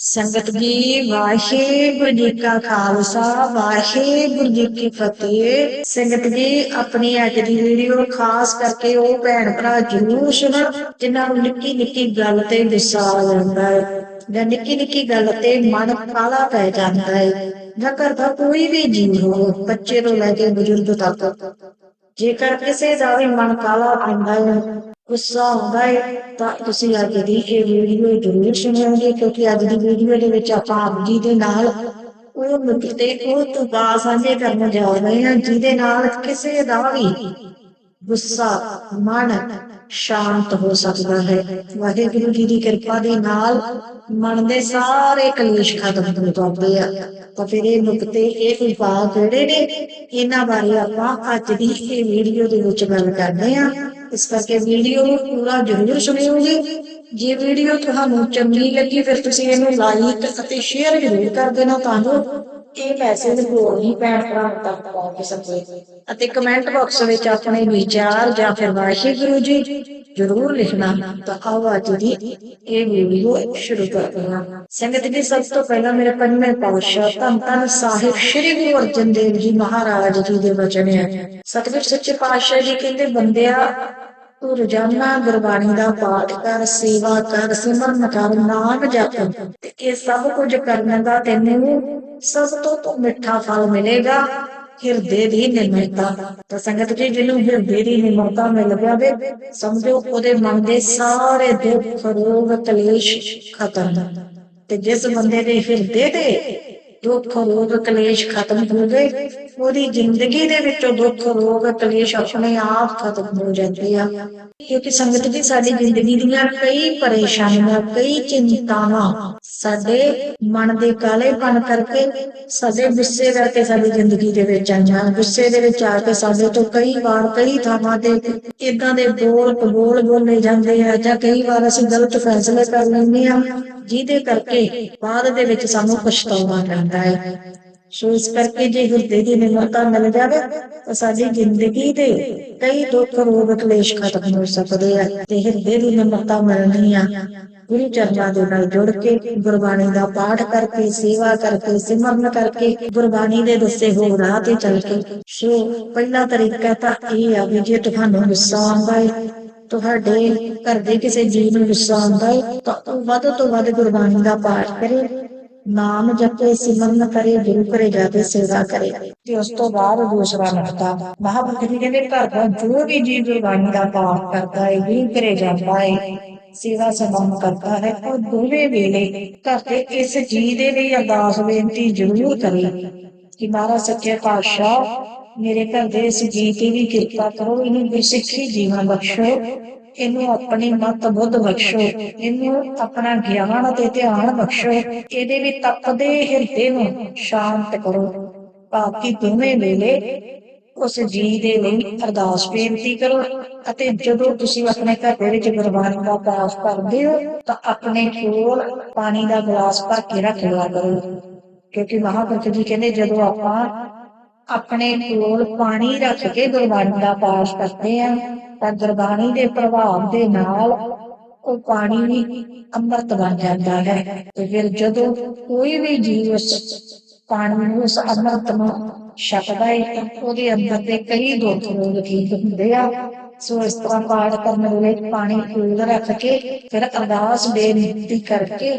ਸੰਗਤ ਜੀ, ਵਾਹਿਗੁਰੂ ਜੀ ਕਾ ਖਾਲਸਾ, ਵਾਹਿਗੁਰੂ ਜੀ ਕੀ ਫਤਿਹ। ਸੰਗਤ ਜੀ, ਆਪਣੀ ਅੱਜ ਦੀ ਵੀਡੀਓ ਖਾਸ ਕਰਕੇ ਉਹ ਭੈਣ ਭਰਾ ਜਰੂਰ ਸੁਣਨ ਜਿਨ੍ਹਾਂ ਨੂੰ ਨਿੱਕੀ ਨਿੱਕੀ ਗੱਲ ਤੇ ਗੁੱਸਾ ਆ ਜਾਂਦਾ ਹੈ। ਜਾਂ ਨਿੱਕੀ ਨਿੱਕੀ ਗੱਲ ਤੇ ਮਨ ਕਾਲਾ ਪੈ ਜਾਂਦਾ ਹੈ। ਜਾਂ ਘਰ ਦਾ ਕੋਈ ਵੀ ਜੀਵ ਹੋ ਬੱਚੇ ਤੋਂ ਲੈ ਕੇ ਬਜ਼ੁਰਗ ਤੱਕ। ਜੇਕਰ ਕਿਸੇ ਦਾ ਵੀ ਮਨ ਕਾਲਾ ਆਉਂਦਾ ਹੈ ਗੁੱਸਾ ਆਉਂਦਾ ਹੈ ਤਾਂ ਤੁਸੀਂ ਅੱਜ ਦੀ ਇਹ ਵੀਡੀਓ ਜ਼ਰੂਰ ਸੁਣਿਓਗੇ ਕਿਉਂਕਿ ਅੱਜ ਦੀ ਵੀਡੀਓ ਦੇ ਵਿੱਚ ਆਪਾਂ ਆਪ ਜੀ ਦੇ ਨਾਲ ਉਹ ਨੁਕਤੇ ਉਹ ਤੁਕਾ ਸਾਂਝੇ ਕਰਨ ਜਾ ਰਹੇ ਹਾਂ, ਜਿਹਦੇ ਨਾਲ ਕਿਸੇ ਦਾ ਵੀ ਗੁੱਸਾ, ਮਨ ਸ਼ਾਂਤ ਹੋ ਸਕਦਾ ਹੈ। ਵਾਹਿਗੁਰੂ ਜੀ ਦੀ ਕਿਰਪਾ ਦੇ ਨਾਲ ਮਨ ਦੇ ਸਾਰੇ ਕਲੇਸ਼ ਖਤਮ ਹੋ ਜਾਂਦੇ ਆ। ਤਾਂ ਫਿਰ ਇਹ ਨੁਕਤੇ ਇਹ ਉਪਾਅ ਜਿਹੜੇ ਨੇ, ਇਹਨਾਂ ਬਾਰੇ ਆਪਾਂ ਅੱਜ ਦੀ ਇਹ ਵੀਡੀਓ ਦੇ ਵਿੱਚ ਗੱਲ ਕਰਦੇ ਹਾਂ ਇਸ ਕਰਕੇ ਵੀਡੀਓ ਨੂੰ ਪੂਰਾ ਜ਼ਰੂਰ ਸੁਣਿਓ ਜੀ। ਜੇ ਵੀਡੀਓ ਤੁਹਾਨੂੰ ਚੰਗੀ ਲੱਗੀ, ਫਿਰ ਤੁਸੀਂ ਇਹਨੂੰ ਲਾਈਕ ਅਤੇ ਸ਼ੇਅਰ ਜ਼ਰੂਰ ਕਰ ਦੇਣਾ ਤਾਂ ਜੋ ਇਹ ਮੈਸੇਜ ਹੋਰ ਵੀ ਭੈਣ ਭਰਾ ਤੱਕ ਪਹੁੰਚ ਸਕੇ। ਅਤੇ ਕਮੈਂਟ ਬਾਕਸ ਵਿੱਚ ਆਪਣੇ ਵਿਚਾਰ ਜਾਂ ਫਿਰ ਵਾਹਿਗੁਰੂ ਜੀ ਜ਼ਰੂਰ ਲਿਖਣਾ, ਤਾਂ ਆਓ ਅੱਜ ਦੀ ਇਹ ਵੀਡੀਓ ਸ਼ੁਰੂ ਕਰਦੇ ਹਾਂ। ਸੰਗਤ ਜੀ, ਸਭ ਤੋਂ ਪਹਿਲਾਂ ਮੇਰੇ ਪੰਜਵੇਂ ਪਾਤਸ਼ਾਹ ਧੰਨ ਧੰਨ ਸਾਹਿਬ ਸ੍ਰੀ ਗੁਰੂ ਅਰਜਨ ਦੇਵ ਜੀ ਮਹਾਰਾਜ ਜੀ ਦੇ ਵਚਨ ਹੈ। ਸਤਿਗੁਰ ਸੱਚੇ ਪਾਤਸ਼ਾਹ ਜੀ ਕਹਿੰਦੇ, ਬੰਦਿਆ, ਤੂੰ ਰੋਜ਼ਾਨਾ ਗੁਰਬਾਣੀ ਦਾ ਪਾਠ ਕਰ, ਸੇਵਾ ਕਰ, ਸਿਮਰਨ ਕਰ, ਨਾਮ ਜਪ। ਤੇ ਇਹ ਸਭ ਕੁਝ ਕਰਨ ਦਾ ਤੈਨੂੰ ਸਸਤੋਂ ਤੋਂ ਮਿੱਠਾ ਫਲ ਮਿਲੇਗਾ, ਹਿਰਦੇ ਦੀ ਨਿਰਮਲਤਾ ਤਾਂ ਸੰਗਤ ਜੀ, ਜਿਹਨੂੰ ਹਿਰਦੇ ਦੀ ਨਿਰਮਲਤਾ ਮਿਲ ਜਾਵੇ, ਸਮਝੋ ਉਹਦੇ ਮਨ ਦੇ ਸਾਰੇ ਦੁੱਖ, ਰੋਗ, ਕਲੇਸ਼ ਖਤਮ। ਤੇ ਜਿਸ ਬੰਦੇ ਦੇ ਹਿਰਦੇ ਦੇ ਦੁੱਖ ਰੋਗ ਕਲੇਸ਼ ਖਤਮ ਹੋ ਗਏ। ਉਹਦੀ ਜ਼ਿੰਦਗੀ ਦੇ ਵਿੱਚੋਂ ਦੁੱਖ ਰੋਗ ਕਲੇਸ਼ ਆਪਣੇ ਆਪ ਖਤਮ ਹੋ ਜਾਂਦੇ ਆ। ਕਿਉਂਕਿ ਸੰਗਤ ਜੀ, ਸਾਡੀ ਜ਼ਿੰਦਗੀ ਦੀਆਂ ਕਈ ਪਰੇਸ਼ਾਨੀਆਂ, ਕਈ ਚਿੰਤਾਵਾਂ ਸਾਡੇ ਮਨ ਦੇ ਕਾਲੇਪਨ ਕਰਕੇ ਸਾਡੇ ਗੁੱਸੇ ਕਰਕੇ ਸਾਡੀ ਜ਼ਿੰਦਗੀ ਦੇ ਵਿੱਚ ਆਈਆਂ। ਗੁੱਸੇ ਦੇ ਵਿੱਚ ਆ ਕੇ ਸਾਡੇ ਤੋਂ ਕਈ ਵਾਰ ਕਈ ਥਾਵਾਂ ਤੇ ਇਦਾਂ ਦੇ ਬੋਲ ਕਬੋਲ ਬੋਲੇ ਜਾਂਦੇ ਆ ਜਾਂ ਕਈ ਵਾਰ ਅਸੀਂ ਗਲਤ ਫੈਸਲੇ ਕਰ ਲੈਂਦੇ ਆ। ਜਿਹਦੇ ਕਰਕੇ ਬਾਅਦ ਦੇ ਵਿੱਚ ਸਾਨੂੰ ਪਛਤਾਵਾ ਪੈਂਦਾ ਹੈ। ਸੋ ਇਸ ਕਰਕੇ ਜੇ ਹਿਰਦੇ ਦੀ ਨਿਮਰਤਾ ਮਿਲ ਜਾਵੇ, ਤਾਂ ਸਾਡੀ ਜ਼ਿੰਦਗੀ ਦੇ ਕਈ ਦੁੱਖ ਰੋਗ ਕਲੇਸ਼ ਖਤਮ ਹੋ ਸਕਦੇ ਆ ਤੇ ਹਿਰਦੇ ਦੀ ਨਿਮਰਤਾ ਮਿਲਣੀ ਆ। ਗੁਰੂ ਚਰਨਾਂ ਦੇ ਨਾਲ ਜੁੜ ਕੇ ਗੁਰਬਾਣੀ ਦਾ ਪਾਠ ਕਰਕੇ, ਸੇਵਾ ਕਰਕੇ, ਸਿਮਰਨ ਕਰਕੇ ਗੁਰਬਾਣੀ ਦੇ ਦੱਸੇ ਹੋਏ ਰਾਹ ਤੇ ਚੱਲ ਕੇ। ਸੋ ਪਹਿਲਾ ਤਰੀਕਾ ਤਾਂ ਇਹ ਆ ਵੀ ਜੇ ਤੁਹਾਨੂੰ ਗੁੱਸਾ ਆਉਂਦਾ ਹੈ ਤੁਹਾਡੇ ਘਰ ਦੇ ਕਿਸੇ ਜੀਵ ਨੂੰ ਗੁੱਸਾ ਆਉਂਦਾ ਹੈ, ਤਾਂ ਉਹ ਵੱਧ ਤੋਂ ਵੱਧ ਗੁਰਬਾਣੀ ਦਾ ਪਾਠ ਕਰੇ। ਨਾਮ ਜਪੇ, ਸਿਮਰਨ ਕਰੇ, ਗੁਰੂ ਘਰੇ ਜਾ ਕੇ ਸੇਵਾ ਕਰੇ। ਤੇ ਉਸ ਤੋਂ ਬਾਅਦ ਦੂਸਰਾ ਨੁਕਤਾ ਮਹਾਂਪੁਰਖ ਜੀ ਕਹਿੰਦੇ ਘਰ ਦਾ ਜੋ ਵੀ ਜੀਵ ਗੁਰਬਾਣੀ ਦਾ ਪਾਠ ਕਰਦਾ ਹੈ ਗੁਰੂ ਘਰੇ ਜਾਂਦਾ ਹੈ, ਸੇਵਾ ਸੰਬੰਧ ਕਰਦਾ ਹੈ, ਉਹ ਦੋਵੇਂ ਵੇਲੇ ਘਰ ਦੇ ਇਸ ਜੀ ਦੇ ਲਈ ਅਰਦਾਸ ਬੇਨਤੀ ਜ਼ਰੂਰ ਕਰੇ ਕਿ ਮਹਾਰਾਜ ਸੱਚੇ ਪਾਤਸ਼ਾਹ ਮੇਰੇ ਘਰ ਦੇ ਇਸ ਜੀ ਦੀ ਵੀ ਕਿਰਪਾ ਕਰੋ, ਇਹਨੂੰ ਗੁਰਸਿੱਖੀ ਜੀਵਨ ਬਖਸ਼ੋ। ਇਹਨੂੰ ਆਪਣੀ ਮਤ ਬੁੱਧ ਬਖਸ਼ੋ। ਇਹਨੂੰ ਆਪਣਾ ਗਿਆਨ ਅਤੇ ਧਿਆਨ ਬਖਸ਼ੋ। ਇਹਦੇ ਵੀ ਤਪਦੇ ਹਿਰਦੇ ਨੂੰ ਸ਼ਾਂਤ ਕਰੋ। ਤਾਂ ਦੋਵੇਂ ਵੇਲੇ ਉਸ ਜੀ ਦੇ ਲਈ ਅਰਦਾਸ ਬੇਨਤੀ ਕਰੋ ਅਤੇ ਜਦੋਂ ਤੁਸੀਂ ਆਪਣੇ ਘਰ ਦੇ ਵਿੱਚ ਗੁਰਬਾਣੀ ਦਾ ਪਾਠ ਕਰਦੇ ਹੋ, ਤਾਂ ਆਪਣੇ ਕੋਲ ਪਾਣੀ ਦਾ ਗਲਾਸ ਭਰ ਕੇ ਰੱਖ ਲਿਆ ਕਰੋ। ਕਿਉਂਕਿ ਮਹਾਂਪੁਰਖ ਜੀ ਕਹਿੰਦੇ, ਜਦੋਂ ਆਪਾਂ ਆਪਣੇ ਕੋਲ ਪਾਣੀ ਰੱਖ ਕੇ ਗੁਰਬਾਣੀ ਦਾ ਪਾਠ ਕਰਦੇ ਆ, ਤਾਂ ਗੁਰਬਾਣੀ ਦੇ ਪ੍ਰਭਾਵ ਦੇ ਨਾਲ ਉਹ ਪਾਣੀ ਵੀ ਅੰਮ੍ਰਿਤ ਬਣ ਜਾਂਦਾ ਹੈ। ਤੇ ਫਿਰ ਜਦੋਂ ਕੋਈ ਵੀ ਜੀਵ ਪਾਣੀ ਨੂੰ ਉਸ ਅੰਮ੍ਰਿਤ ਨੂੰ ਛਕਦਾ ਹੈ ਤਾਂ ਉਹਦੇ ਅੰਦਰ ਦੇ ਕਈ ਦੁੱਖ ਰੋਗ ਠੀਕ ਹੁੰਦੇ ਆ। ਸੋ ਇਸ ਤਰ੍ਹਾਂ ਪਾਠ ਕਰਨ ਵੇਲੇ ਪਾਣੀ ਕੋਲ ਰੱਖ ਕੇ, ਫਿਰ ਅਰਦਾਸ ਬੇਨਤੀ ਕਰਕੇ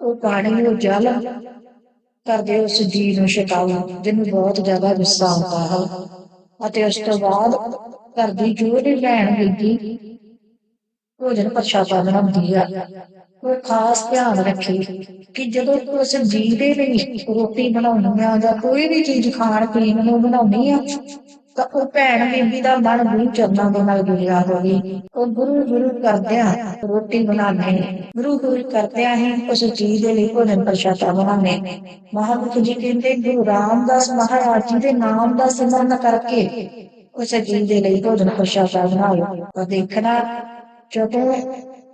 ਉਹ ਪਾਣੀ ਨੂੰ ਜਲ ਕਰਦੇ ਉਸ ਜੀ ਨੂੰ ਛਕਾਓ, ਜਿਹਨੂੰ ਬਹੁਤ ਜ਼ਿਆਦਾ ਗੁੱਸਾ ਆਉਂਦਾ ਹੈ। ਅਤੇ ਉਸ ਤੋਂ ਬਾਅਦ ਘਰ ਦੀ ਜੋ ਵੀ ਭੈਣ ਬੀਬੀ ਭੋਜਨ ਪ੍ਰਸ਼ਾਦਾ ਬਣਾਉਂਦੀ ਆ। ਉਹ ਖਾਸ ਧਿਆਨ ਰੱਖੇ ਕਿ ਜਦੋਂ ਉਸ ਜੀ ਦੇ ਲਈ ਰੋਟੀ ਬਣਾਉਣੀ ਆ ਜਾਂ ਕੋਈ ਵੀ ਚੀਜ਼ ਖਾਣ ਪੀਣ ਨੂੰ ਬਣਾਉਣੀ ਆ ਤਾਂ ਉਹ ਭੈਣ ਬੀਬੀ ਦਾ ਮਨ ਗੁਰੂ ਚਰਨਾਂ ਦੇ ਨਾਲ ਜੁੜਿਆ ਹੋਵੇ। ਉਹ ਗੁਰੂ ਗੁਰੂ ਕਰਦਿਆਂ ਰੋਟੀ ਬਣਾਉਣੇ ਗੁਰੂ ਗੁਰੂ ਕਰਦਿਆਂ ਹੀ ਉਸ ਚੀਜ਼ ਦੇ ਲਈ ਭੋਜਨ ਪ੍ਰਸ਼ਾਦਾ ਬਣਾਉਣੇ ਮਹਾਂਪੁਰਖ ਜੀ ਕਹਿੰਦੇ, ਗੁਰੂ ਰਾਮਦਾਸ ਮਹਾਰਾਜ ਜੀ ਦੇ ਨਾਮ ਦਾ ਸਿਮਰਨ ਕਰਕੇ ਉਸ ਚੀਜ਼ ਦੇ ਲਈ ਭੋਜਨ ਪ੍ਰਸ਼ਾਦਾ ਬਣਾਓ। ਤਾਂ ਦੇਖਣਾ, ਜਦੋਂ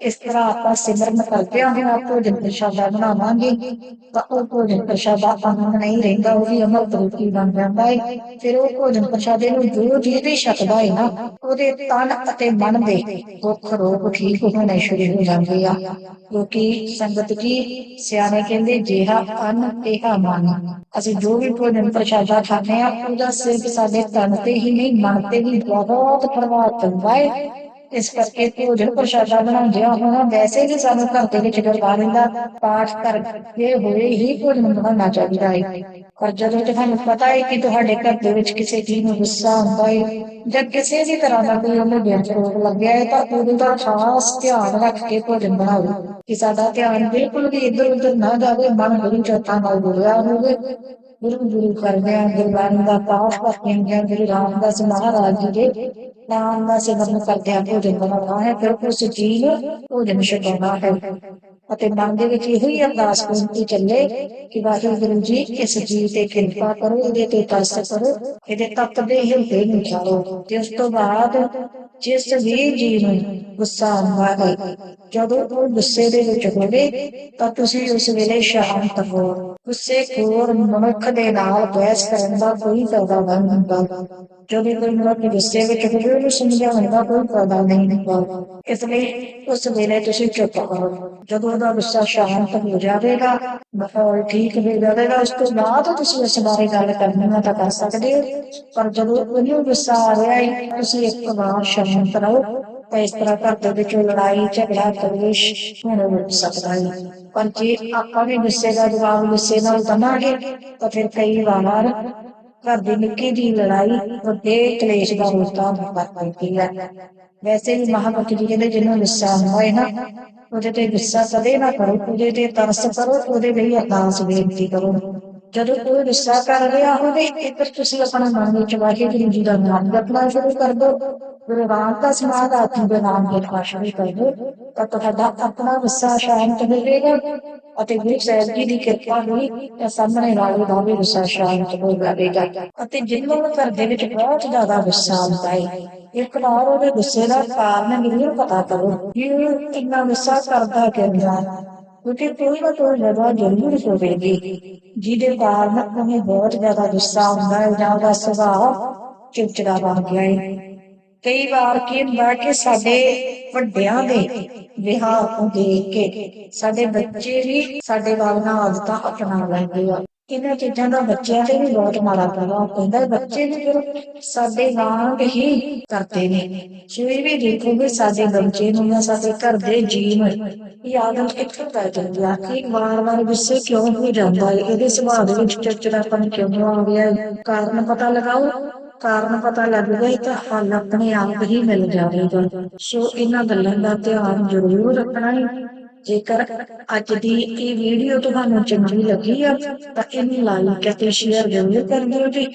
ਇਸ ਤਰ੍ਹਾਂ ਆਪਾਂ ਸਿਮਰਨ ਕਰਦੇ ਹਾਂ ਹੁਣ ਭੋਜਨ ਪ੍ਰਸ਼ਾਦਾ ਬਣਾਵਾਂਗੇ, ਤਾਂ ਉਹ ਭੋਜਨ ਪ੍ਰਸ਼ਾਦਾ ਅੰਨ ਨਹੀਂ ਰਹਿੰਦਾ, ਉਹ ਵੀ ਅਮਰ ਰੂਪੀ ਬਣ ਜਾਂਦਾ ਹੈ ਫਿਰ ਉਹ ਭੋਜਨ ਪ੍ਰਸ਼ਾਦੇ ਨੂੰ ਜੋ ਜਿਹਦੇ ਛਕਦਾ ਹੈ ਨਾ, ਉਹਦੇ ਤਨ ਅਤੇ ਮਨ ਦੇ ਦੁੱਖ ਰੋਗ ਠੀਕ ਹੋਣੇ ਸ਼ੁਰੂ ਹੋ ਜਾਂਦੇ ਆ। ਕਿਉਂਕਿ ਸੰਗਤ ਜੀ, ਸਿਆਣੇ ਕਹਿੰਦੇ, ਜਿਹਾ ਅੰਨ, ਤੇਹਾ ਮਨ। ਅਸੀਂ ਜੋ ਵੀ ਭੋਜਨ ਪ੍ਰਸ਼ਾਦਾ ਖਾਂਦੇ ਆ ਉਹਦਾ ਸਿਰਫ ਸਾਡੇ ਤਨ ਤੇ ਹੀ ਨਹੀਂ, ਮਨ ਤੇ ਵੀ ਬਹੁਤ ਪ੍ਰਭਾਵ ਪੈਂਦਾ ਹੈ ਇਸ ਕਰਕੇ ਭੋਜਨ ਪ੍ਰਸ਼ਾਦਾ ਬਣਾਉਂਦੇ ਆ ਹੁਣ ਵੈਸੇ ਵੀ ਸਾਨੂੰ ਘਰ ਦੇ ਵਿੱਚ ਗੁਰਬਾਣੀ ਦਾ ਪਾਠ ਕਰਕੇ ਹੋਏ ਹੀ ਭੋਜਨ ਬਣਾਉਣਾ ਚਾਹੀਦਾ ਹੈ ਪਰ ਜਦੋਂ ਤੁਹਾਨੂੰ ਪਤਾ ਹੈ ਕਿ ਤੁਹਾਡੇ ਘਰ ਦੇ ਵਿੱਚ ਕਿਸੇ ਚੀਜ਼ ਨੂੰ ਗੁੱਸਾ ਆਉਂਦਾ ਹੈ ਜਾਂ ਕਿਸੇ ਵੀ ਤਰ੍ਹਾਂ ਦਾ ਕੋਈ ਉਹਨੂੰ ਵਿਅੰਜ ਰੋਗ ਲੱਗਿਆ ਹੈ ਤਾਂ ਉਹਦੇ ਦਾ ਖਾਸ ਧਿਆਨ ਰੱਖ ਕੇ ਭੋਜਨ ਬਣਾਓ। ਕਿ ਸਾਡਾ ਧਿਆਨ ਬਿਲਕੁਲ ਵੀ ਇੱਧਰ ਉੱਧਰ ਨਾ ਜਾਵੇ, ਮਨ ਬੜੀ ਚੌਥਾ ਨਾਲ ਜੁੜਿਆ ਹੋਵੇ। ਗੁਰੂ ਗੁਰੂ ਕਰਦੇ ਆ ਗੁਰਬਾਣੀ ਦਾ ਪਾਠ ਕਰਦੇ ਆ ਗੁਰੂ ਰਾਮਦਾਸ ਮਹਾਰਾਜ ਜੀ ਦੇ ਨਾਮ ਦਾ ਸਿਮਰਨ ਕਰਦੇ ਆ ਭੋਜਨ ਬਣਾਉਣਾ ਹੈ, ਫਿਰ ਉਸ ਚੀਜ਼ ਭੋਜਨ ਛਕਾਉਣਾ ਹੈ। ਅਤੇ ਮਨ ਦੇ ਵਿੱਚ ਇਹੋ ਹੀ ਅਰਦਾਸ ਬੇਨਤੀ ਚੱਲੇ ਕਿ ਵਾਹਿਗੁਰੂ ਜੀ, ਇਸ ਜੀਵ ਤੇ ਕਿਰਪਾ ਕਰੋ, ਇਹਦੇ ਤੇ ਤਰਸ ਕਰੋ, ਇਹਦੇ ਤੱਕ ਦੇ ਹਿਰਦੇ ਨੂੰ ਚਾਲੋ ਤੇ ਉਸ ਤੋਂ ਬਾਅਦ ਜਿਸ ਵੀ ਜੀਵ ਨੂੰ ਗੁੱਸਾ ਆਉਂਦਾ ਹੈ, ਜਦੋਂ ਉਹ ਗੁੱਸੇ ਦੇ ਵਿੱਚ ਹੋਵੇ ਤਾਂ ਤੁਸੀਂ ਉਸ ਵੇਲੇ ਸ਼ਾਂਤ ਹੋ। ਗੁੱਸੇ ਖੋਰ ਮਨੁੱਖ ਦੇ ਨਾਲ ਬਹਿਸ ਕਰਨ ਦਾ ਕੋਈ ਫਾਇਦਾ ਨਹੀਂ ਹੁੰਦਾ। ਜਦੋਂ ਕੋਈ ਮਨੁੱਖ ਗੁੱਸੇ ਵਿੱਚ ਹੋਵੇ, ਉਹਨੂੰ ਸਮਝਾਉਣ ਦਾ ਕੋਈ ਫਾਇਦਾ ਨਹੀਂ ਹੁੰਦਾ। ਇਸ ਲਈ ਉਸ ਵੇਲੇ ਤੁਸੀਂ ਚੁੱਪ ਕਰੋ। ਜਦੋਂ ਉਹਦਾ ਗੁੱਸਾ ਸ਼ਾਂਤ ਹੋ ਜਾਵੇਗਾ, ਮਾਹੌਲ ਠੀਕ ਹੋ ਜਾਵੇਗਾ, ਉਸ ਤੋਂ ਬਾਅਦ ਤੁਸੀਂ ਉਸ ਬਾਰੇ ਗੱਲ ਕਰਨੀ ਹੈ ਤਾਂ ਕਰ ਸਕਦੇ ਹੋ। ਪਰ ਜਦੋਂ ਉਹਨੂੰ ਗੁੱਸਾ ਆ ਰਿਹਾ ਹੈ, ਤੁਸੀਂ ਇੱਕ ਵਾਰ ਸ਼ਾਂਤ ਰਹੋ। ਤਾਂ ਇਸ ਤਰ੍ਹਾਂ ਘਰ ਦੇ ਵਿੱਚ ਲੜਾਈ, ਝਗੜਾ ਕਲੇਸ਼ ਹੋਣ ਰੁਕ ਸਕਦਾ ਹੈ। ਪਰ ਜੇ ਆਪਾਂ ਵੀ ਗੁੱਸੇ ਦਾ ਜਵਾਬ ਗੁੱਸੇ ਨਾਲ ਦਵਾਂਗੇ, ਤਾਂ ਫਿਰ ਕਈ ਵਾਰ ਘਰ ਦੀ ਨਿੱਕੀ ਦੀ ਲੜਾਈ ਵੱਡੇ ਕਲੇਸ਼ ਦਾ ਰੋਤਾ ਕਰ ਪੈਂਦੀ ਹੈ। ਵੈਸੇ ਵੀ ਮਹਾਂਪਤੀ ਜੀ ਕਹਿੰਦੇ, ਜਿਹਨੂੰ ਗੁੱਸਾ ਆਉਂਦਾ ਹੈ ਨਾ, ਉਹਦੇ ਤੇ ਗੁੱਸਾ ਕਦੇ ਨਾ ਕਰੋ, ਉਹਦੇ ਤੇ ਤਰਸ ਕਰੋ, ਉਹਦੇ ਲਈ ਅਰਦਾਸ ਬੇਨਤੀ ਕਰੋ। ਜਦੋਂ ਕੋਈ ਗੁੱਸਾ ਕਰ ਰਿਹਾ ਹੋਵੇ ਇੱਧਰ ਤੁਸੀਂ ਆਪਣਾ ਮਨ ਵਿੱਚ ਵਾਹਿਗੁਰੂ ਜੀ ਦਾ ਨਾਮ ਜਪਣਾ ਸ਼ੁਰੂ ਕਰ ਦਿਓ ਗੁਰੂ ਰਾਮਦਾਸ ਮਹਾਰਾਜ ਦੇ ਨਾਮ ਜਪਣਾ ਸ਼ੁਰੂ ਕਰ ਦਿਓ ਤਾਂ ਤੁਹਾਡਾ ਆਪਣਾ ਗੁੱਸਾ ਸ਼ਾਂਤ ਹੋ ਜਾਏਗਾ ਅਤੇ ਗੁਰੂ ਸਾਹਿਬ ਜੀ ਦੀ ਕਿਰਪਾ ਹੋਈ ਤਾਂ ਸਾਹਮਣੇ ਵਾਲੇ ਦਾ ਵੀ ਗੁੱਸਾ ਸ਼ਾਂਤ ਹੋ ਜਾਵੇਗਾ ਅਤੇ ਜਿਹਨਾਂ ਨੂੰ ਘਰ ਦੇ ਵਿੱਚ ਬਹੁਤ ਜ਼ਿਆਦਾ ਗੁੱਸਾ ਆਉਂਦਾ ਹੈ, ਇੱਕ ਵਾਰ ਉਹਦੇ ਗੁੱਸੇ ਦਾ ਕਾਰਨ ਜ਼ਰੂਰ ਪਤਾ ਕਰੋ ਕਿ ਇੰਨਾ ਗੁੱਸਾ ਕਰਦਾ ਕਿਉਂ ਹੈ ਕਿਉਂਕਿ ਕੋਈ ਨਾ ਕੋਈ ਜਗ੍ਹਾ ਜ਼ਰੂਰ ਹੋਵੇਗੀ, ਜਿਹਦੇ ਕਾਰਨ ਉਹਨੂੰ ਬਹੁਤ ਜ਼ਿਆਦਾ ਗੁੱਸਾ ਆਉਂਦਾ ਹੈ ਜਾਂ ਉਹਦਾ ਸੁਭਾਅ ਚਿੜਚਿੜਾ ਬਣ ਗਿਆ ਹੈ। ਕਈ ਵਾਰ ਕੀ ਹੁੰਦਾ ਕਿ ਸਾਡੇ ਵੱਡਿਆਂ ਦੇ ਵਿਹਾਰ ਨੂੰ ਦੇਖ ਕੇ ਸਾਡੇ ਬੱਚੇ ਵੀ ਸਾਡੇ ਵਾਲੀਆਂ ਆਦਤਾਂ ਅਪਣਾ ਲੈਂਦੇ ਆ। ਇਹਨਾਂ ਚੀਜ਼ਾਂ ਦਾ ਬੱਚਿਆਂ ਤੇ ਵੀ ਬਹੁਤ ਮਾੜਾ ਪ੍ਰਭਾਵ ਪੈਂਦਾ ਹੈ। ਬੱਚੇ ਵੀ ਫਿਰ ਸਾਡੇ ਵਾਂਗ ਹੀ ਕਰਦੇ ਨੇ। ਜਿਵੇਂ ਵੀ ਦੇਖੋਗੇ ਸਾਡੇ ਬੱਚੇ ਨੂੰ ਜਾਂ ਸਾਡੇ ਘਰ ਦੇ ਜੀਵ ਇਹ ਆਦਤ ਕਿੱਥੋਂ ਪੈ ਜਾਂਦੀ ਆ। ਕਿ ਵਾਰ-ਵਾਰ ਗੁੱਸੇ ਕਿਉਂ ਹੋ ਜਾਂਦਾ ਹੈ? ਇਹਦੇ ਸੁਭਾਅ ਦੇ ਵਿੱਚ ਚਿੜਚਿੜਾਪਨ ਕਿਉਂ ਆ ਗਿਆ ਕਾਰਨ ਪਤਾ ਲਗਾਓ। ਕਾਰਨ ਪਤਾ ਲੱਗ ਗਈ ਤਾਂ ਹੱਲ ਆਪਣੇ ਆਪ ਹੀ ਮਿਲ ਜਾਵੇਗਾ। ਸੋ ਇਹਨਾਂ ਗੱਲਾਂ ਦਾ ਧਿਆਨ ਜ਼ਰੂਰ ਰੱਖਣਾ ਹੈ। ਜੇਕਰ ਅੱਜ ਦੀ ਇਹ ਵੀਡੀਓ ਤੁਹਾਨੂੰ ਚੰਗੀ ਲੱਗੀ ਆ, ਤਾਂ ਇਹਨੂੰ ਲਾਈਕ ਅਤੇ ਸ਼ੇਅਰ ਜ਼ਰੂਰ ਕਰ ਦਿਓ ਜੀ।